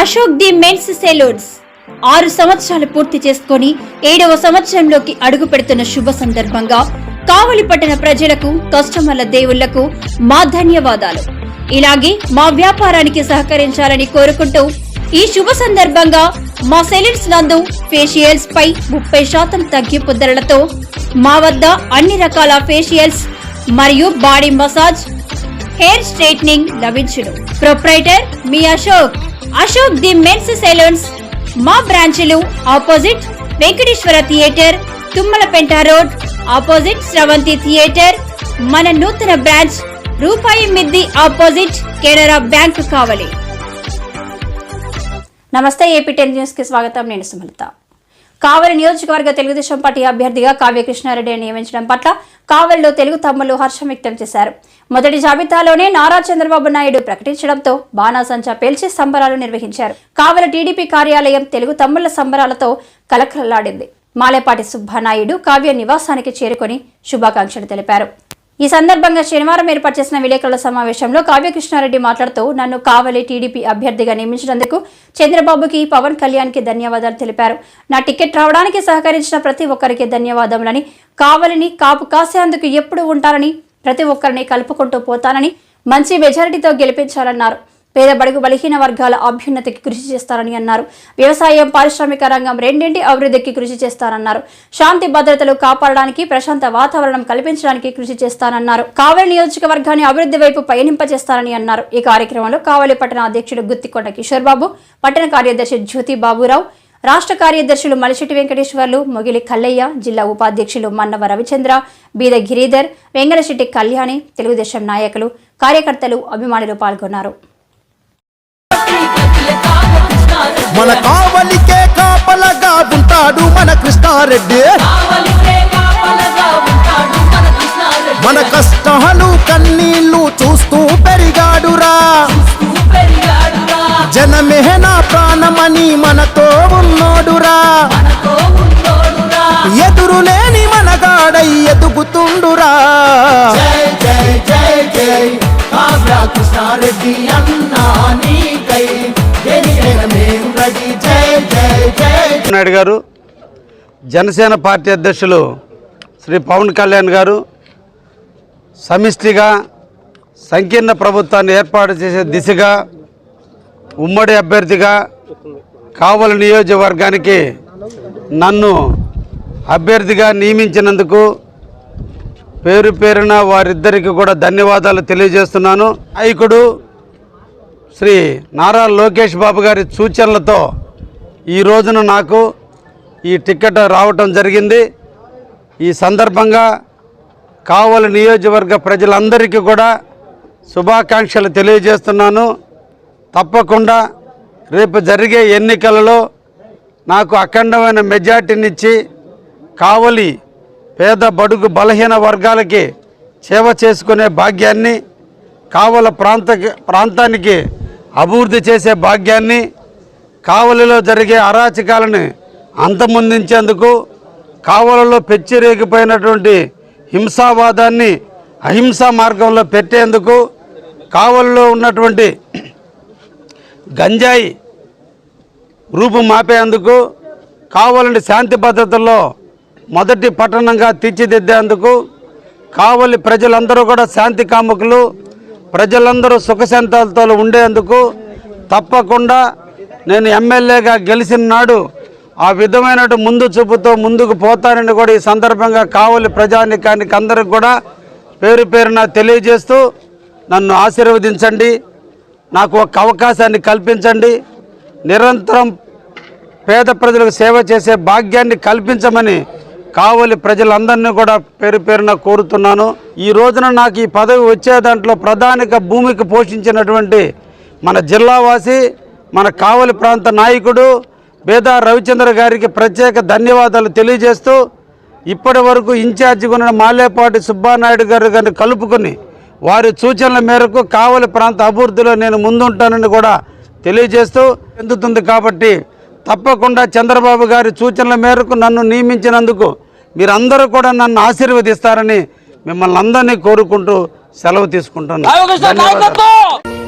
Ashok the men's salons. ఆరు సంవత్సరాలు పూర్తి చేసుకొని ఏడవ సంవత్సరంలోకి అడుగు పెడుతున్న శుభ సందర్భంగా కావలి పట్టణ ప్రజలకు కస్టమర్ల దేవుళ్ళకు మా ధన్యవాదాలు. ఇలాగే మా వ్యాపారానికి సహకరించాలని కోరుకుంటూ ఈ శుభ సందర్భంగా మా సెలూన్స్ నందు ఫేషియల్స్ పై ముప్పై శాతం తగ్గింపు ధరలతో మా వద్ద అన్ని రకాల ఫేషియల్స్ మరియు బాడీ మసాజ్ హెయిర్ స్ట్రైట్నింగ్ లభించును. Proprietor me Ashok. Ashok the men's salons. మా బ్రాంచ్లు opposite Venkateswara theatre Tummalapenta road opposite Sravanthi theatre. మన నూతన బ్రాంచ్ రూపాయి మిద్ది ఆపోజిట్ కెనరా బ్యాంక్ కావలి. నమస్తే ఏపీ టెన్ న్యూస్కి స్వాగతం. నేను సుమలత. కావలి నియోజకవర్గ తెలుగుదేశం పార్టీ అభ్యర్థిగా కావ్య కృష్ణారెడ్డిని నియమించడం పట్ల కావలిలో తెలుగు తమ్ములు హర్షం వ్యక్తం చేశారు. మొదటి జాబితాలోనే నారా చంద్రబాబు నాయుడు ప్రకటించడంతో బాణాసంచా పేల్చి సంబరాలు నిర్వహించారు. కావలి టీడీపీ కార్యాలయం తెలుగు తమ్ముళ్ళ సంబరాలతో కలకలలాడింది. మాలేపాటి సుబ్బానాయుడు కావ్య నివాసానికి చేరుకొని శుభాకాంక్షలు తెలిపారు. ఈ సందర్భంగా శనివారం ఏర్పాటు చేసిన విలేకరుల సమావేశంలో కావ్యకృష్ణారెడ్డి మాట్లాడుతూ నన్ను కావలి టీడీపీ అభ్యర్థిగా నియమించినందుకు చంద్రబాబుకి పవన్ కళ్యాణ్కి ధన్యవాదాలు తెలిపారు. నా టికెట్ రావడానికి సహకరించిన ప్రతి ఒక్కరికి ధన్యవాదములని కావలిని కాపు కాసేందుకు ఎప్పుడు ఉంటారని ప్రతి ఒక్కరిని కలుపుకుంటూ పోతానని మంచి మెజారిటీతో గెలిపించాలన్నారు. పేద బడుగు బలహీన వర్గాల అభ్యున్నతికి కృషి చేస్తారని అన్నారు. వ్యవసాయం పారిశ్రామిక రంగం రెండింటి అభివృద్ధికి కృషి చేస్తారన్నారు. శాంతి భద్రతలు కాపాడడానికి ప్రశాంత వాతావరణం కల్పించడానికి కృషి చేస్తానన్నారు. కావలి నియోజకవర్గాన్ని అభివృద్ధి వైపు పయనింపజేస్తారని అన్నారు. ఈ కార్యక్రమంలో కావలి పట్టణ అధ్యక్షుడు గుత్తికొండ కిషోర్ బాబు పట్టణ కార్యదర్శి జ్యోతి బాబురావు రాష్ట్ర కార్యదర్శులు మలిశెట్టి వెంకటేశ్వర్లు మొగిలి కల్లయ్య జిల్లా ఉపాధ్యక్షులు మన్నవ రవిచంద్ర బీద గిరీధర్ వెంగళశెట్టి కళ్యాణి తెలుగుదేశం నాయకులు కార్యకర్తలు అభిమానులు పాల్గొన్నారు. మన కావలికే కాపలగా ఉంటాడు మన కృష్ణారెడ్డి. మన కష్టాలు కన్నీళ్ళు చూస్తూ పెరిగాడురా. జనమే నా ప్రాణమని మనతో ఉన్నోడురా. ఎదురు లేని మనగాడై ఎదుగుతుండురా. జై జై జై జై. కావ్య కృష్ణారెడ్డి నాయుడు గారు జనసేన పార్టీ అధ్యక్షులు శ్రీ పవన్ కళ్యాణ్ గారు సమిష్టిగా సంకీర్ణ ప్రభుత్వాన్ని ఏర్పాటు చేసే దిశగా ఉమ్మడి అభ్యర్థిగా కావలి నియోజకవర్గానికి నన్ను అభ్యర్థిగా నియమించినందుకు పేరు పేరున వారిద్దరికి కూడా ధన్యవాదాలు తెలియజేస్తున్నాను. నాయకుడు శ్రీ నారా లోకేష్ బాబు గారి సూచనలతో ఈ రోజున నాకు ఈ టికెట్ రావటం జరిగింది. ఈ సందర్భంగా కావలి నియోజకవర్గ ప్రజలందరికీ కూడా శుభాకాంక్షలు తెలియజేస్తున్నాను. తప్పకుండా రేపు జరిగే ఎన్నికలలో నాకు అఖండమైన మెజార్టీనిచ్చి కావలి పేద బడుగు బలహీన వర్గాలకి సేవ చేసుకునే భాగ్యాన్ని కావల ప్రాంత ప్రాంతానికి అభివృద్ధి చేసే భాగ్యాన్ని కావలిలో జరిగే అరాచకాలను అంతమొందించేందుకు కావలలో పెచ్చిరేగిపోయినటువంటి హింసావాదాన్ని అహింసా మార్గంలో పెట్టేందుకు కావలిలో ఉన్నటువంటి గంజాయి రూపు మాపేందుకు కావలిని శాంతి భద్రతల్లో మొదటి పట్టణంగా తీర్చిదిద్దేందుకు కావలి ప్రజలందరూ కూడా శాంతి కాముకులు ప్రజలందరూ సుఖశాంతాలతో ఉండేందుకు తప్పకుండా నేను ఎమ్మెల్యేగా గెలిచిన నాడు ఆ విధమైన ముందు చూపుతో ముందుకు పోతానని కూడా ఈ సందర్భంగా కావలి ప్రజానికానికి అందరికి కూడా పేరు పేరున తెలియజేస్తూ నన్ను ఆశీర్వదించండి. నాకు ఒక అవకాశాన్ని కల్పించండి. నిరంతరం పేద ప్రజలకు సేవ చేసే భాగ్యాన్ని కల్పించమని కావలి ప్రజలందరినీ కూడా పేరు పేరున కోరుతున్నాను. ఈ రోజున నాకు ఈ పదవి వచ్చే దాంట్లో ప్రధానిక భూమికి పోషించినటువంటి మన జిల్లావాసి మన కావలి ప్రాంత నాయకుడు బేదా రవిచంద్ర గారికి ప్రత్యేక ధన్యవాదాలు తెలియజేస్తూ ఇప్పటి వరకు ఇన్ఛార్జిగా ఉన్న మాలేపాటి సుబ్బానాయుడు గారు గారిని కలుపుకొని వారి సూచనల మేరకు కావలి ప్రాంత అభివృద్ధిలో నేను ముందుంటానని కూడా తెలియజేస్తూ చెందుతుంది కాబట్టి తప్పకుండా చంద్రబాబు గారి సూచనల మేరకు నన్ను నియమించినందుకు మీరందరూ కూడా నన్ను ఆశీర్వదిస్తారని మిమ్మల్ని అందరినీ కోరుకుంటూ సెలవు తీసుకుంటున్నాను. ధన్యవాదాలు.